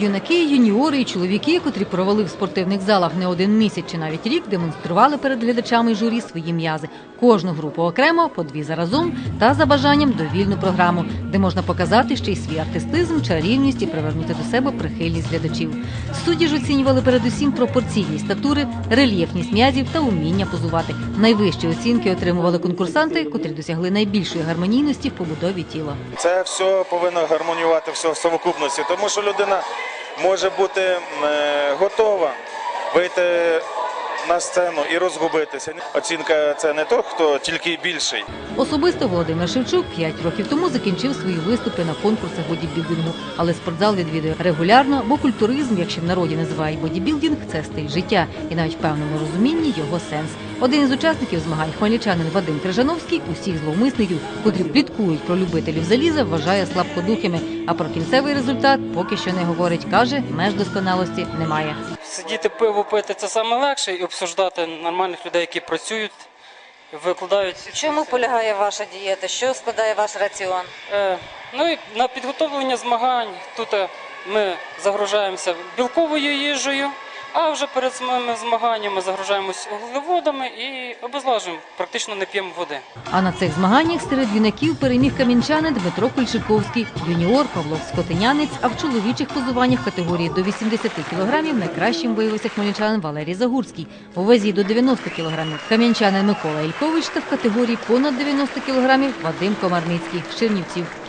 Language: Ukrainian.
Юнаки, юніори і чоловіки, котрі провели в спортивних залах не один місяць чи навіть рік, демонстрували перед глядачами журі свої м'язи. Кожну групу окремо, по дві заразом та за бажанням довільну програму, де можна показати ще й свій артистизм, чарівність і привернути до себе прихильність глядачів. Судді ж оцінювали передусім пропорційність статури, рельєфність м'язів та уміння позувати. Найвищі оцінки отримували конкурсанти, котрі досягли найбільшої гармонійності в побудові тіла. Це все повинно гармоніювати все в совокупності, тому що людина може бути е, готова вийти на сцену і розгубитися. Оцінка це не той, хто тільки більший. Особисто Володимир Шевчук 5 років тому закінчив свої виступи на конкурсах бодібілдингу, але спортзал відвідує регулярно, бо культуризм, як ще в народі називають бодібілдинг, це стиль життя і навіть в певному розумінні його сенс. Один із учасників змагань хмельничанин Вадим Крижановський усіх зловмисників, котрі пліткують про любителів заліза, вважає слабкодухими. А про кінцевий результат поки що не говорить. каже, меж досконалості немає. Сидіти пиво пити це саме легше і обсуждати нормальних людей, які працюють, викладають. В чому полягає ваша дієта? Що складає ваш раціон? Е, ну і на підготовлення змагань тут е, ми загружаємося білковою їжею, а вже перед самими змаганнями загружаємось вуглеводами і обезлажуємо, практично не п'ємо води. А на цих змаганнях серед юнаків переміг кам'янчанин Дмитро Кульчиковський, юніор Павло Скотинянець, а в чоловічих позуваннях категорії до 80 кілограмів найкращим виявився хмельничанин Валерій Загурський. У вазі до 90 кілограмів кам'янчанин Микола Ількович та в категорії понад 90 кілограмів Вадим Комарницький з Чернівців.